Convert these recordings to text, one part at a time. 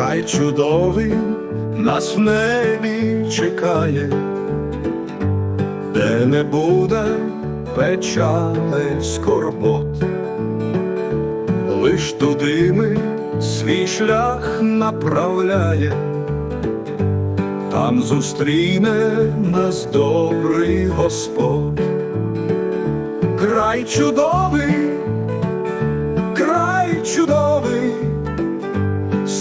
край чудовий нас в небі чекає, де не буде печали скорбот, лиш туди ми свій шлях направляє, там зустріне нас добрий Господь, край чудовий,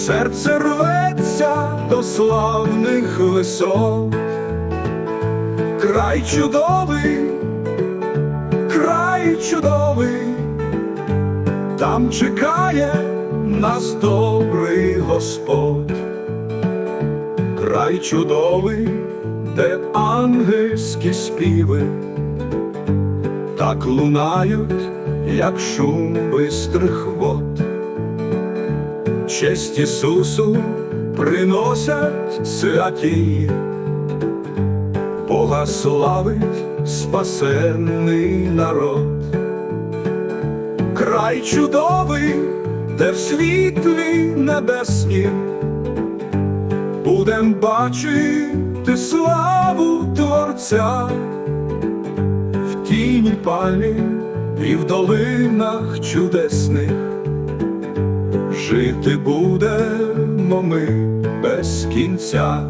Серце рветься до славних висот, край чудовий, край чудовий, там чекає нас добрий Господь, край чудовий, де ангельські співи, так лунають, як шум бистрих вод честь Ісусу приносять святі, Бога славить спасенний народ, край чудовий, де в світлі небеснім будем бачити славу Творця. В тіні пальмі і в долинах чудесних жити будемо ми без кінця.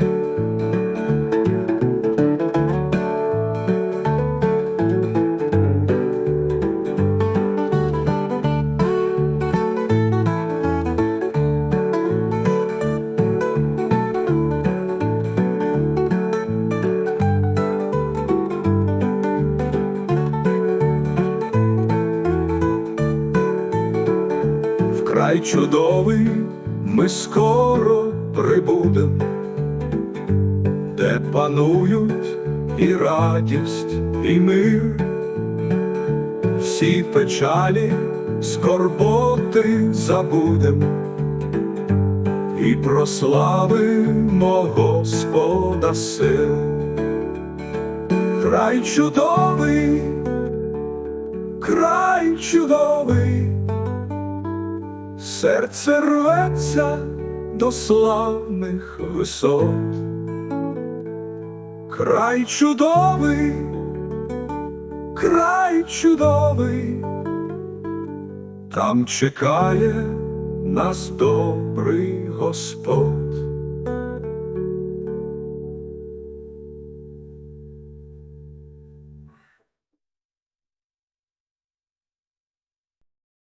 Вкрай чудовий ми скоро прибудем, де панують і радість, і мир, всі печалі, скорботи забудем і прославимо Господа сил. Край чудовий, край чудовий. Серце рветься до славних висот, край чудовий, край чудовий, там чекає нас добрий Господь.